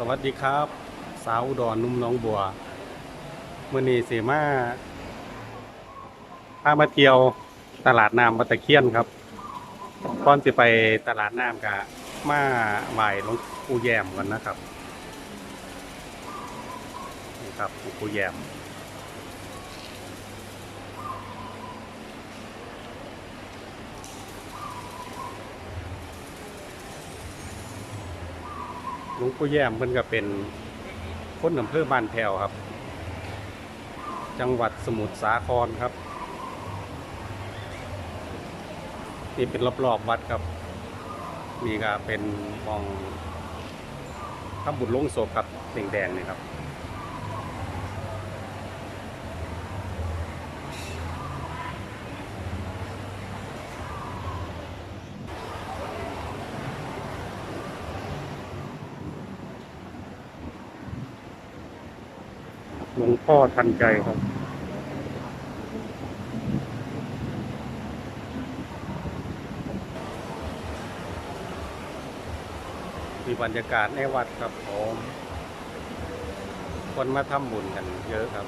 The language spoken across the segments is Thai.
สวัสดีครับ สาวอุดรนุ่มน้องบัวมื่อนี้เสมาพามาเที่ยวตลาดน้ำบัตะเคียนครับก่อนจะไปตลาดน้ำกะมาไหว้หลวงปู่แยมกันนะครับนี่ครับหลวงปู่แยม หลวงปู่แย้มเพิ่นก็เป็นคนอำเภอบ้านแถวครับ จังหวัดสมุทรสาครครับ นี่เป็นรอบๆวัดครับ นี่ก็เป็นมองทำบุญลงศพครับแดงๆนี่ครับ หลวงพ่อทันใจครับมีบรรยากาศในวัดครับผมคนมาทำบุญกันเยอะครับ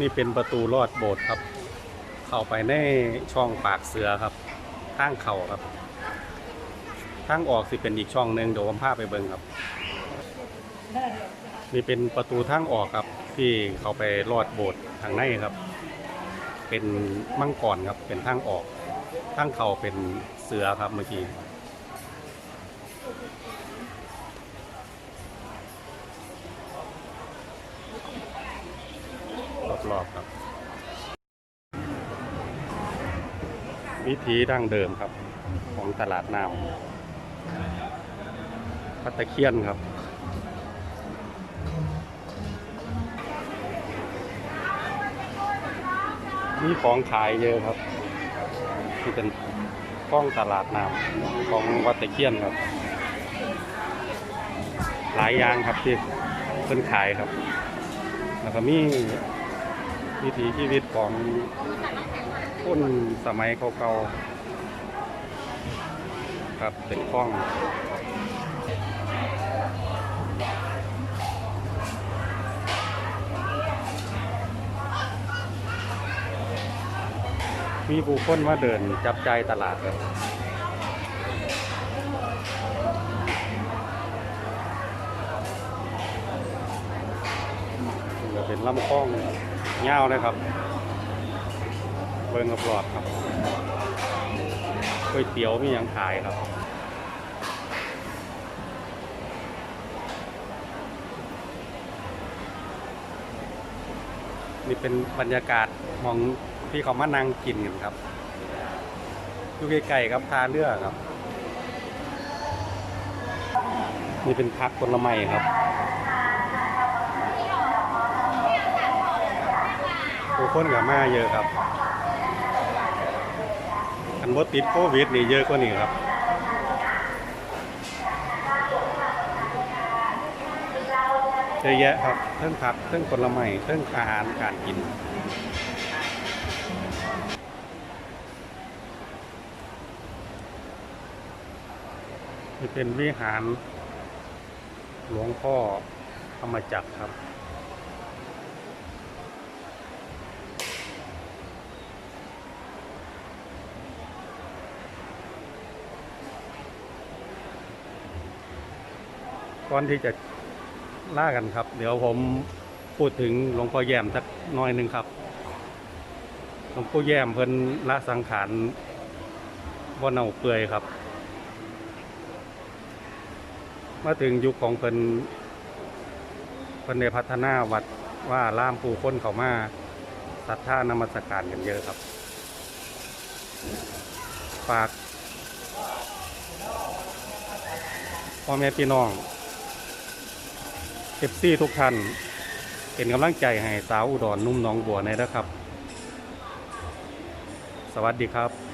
นี่เป็นประตูลอดโบสถ์ครับ เข้าไปในช่องปากเสือครับทางเข่าครับทางออกสิเป็นอีกช่องหนึ่งเดี๋ยวผมพาไปเบิ่งครับ นี่เป็นประตูทางออกครับ ที่เข้าไปลอดโบสถ์ทางในครับ เป็นมังกรครับเป็นทางออกทางเข่าเป็นเสือครับเมื่อกี้ รอบๆครับ วิธีดั้งเดิมครับ ของตลาดน้ำพัตตะเคียนครับมีของขายเยอะครับ ที่เป็นกล้องตลาดน้ำของวัดตะเคียนครับ หลายอย่างครับที่เพิ่นขายครับ แล้วก็มี วิถีชีวิตของคนสมัยเก่าๆครับเป็นกล้องมีผู้คนมาเดินจับใจตลาดครับ เป็นลำคลองเงาวนะครับ เบิ่งกับหลอดครับก๋วยเตี๋ยวมียังขายครับนี่เป็นบรรยากาศมองที่เขามานั่งกินกันครับอยู่ใกล้ๆครับทาเรือครับ นี่เป็นพักผลไม้ครับ คนกับมาเยอะครับอันว่าติดโควิดนี่เยอะกว่านี้ครับเยอะแยะครับเรื่องผักเรื่องผลไม้เรื่องอาหารการกินนี่เป็นวิหารหลวงพ่อธรรมจักรครับ ก่อนที่จะล่ากันครับ เดี๋ยวผมพูดถึงหลวงพ่อแย้มสักหน้อยหนึ่งครับ หลวงพ่อแย้มเพิ่นละสังขารว่าเน่าเปื่อยครับ มาถึงยุคของเพิ่นเพิ่นได้พัฒนาวัดว่าล่ามผู้คนเขามาศรัทธานมัสการกันเยอะครับ ฝากพ่อแม่พี่น้อง เอฟซีทุกท่าน เป็นกำลังใจให้สาวอุดรนุ่มน้องบัวในนะครับ สวัสดีครับ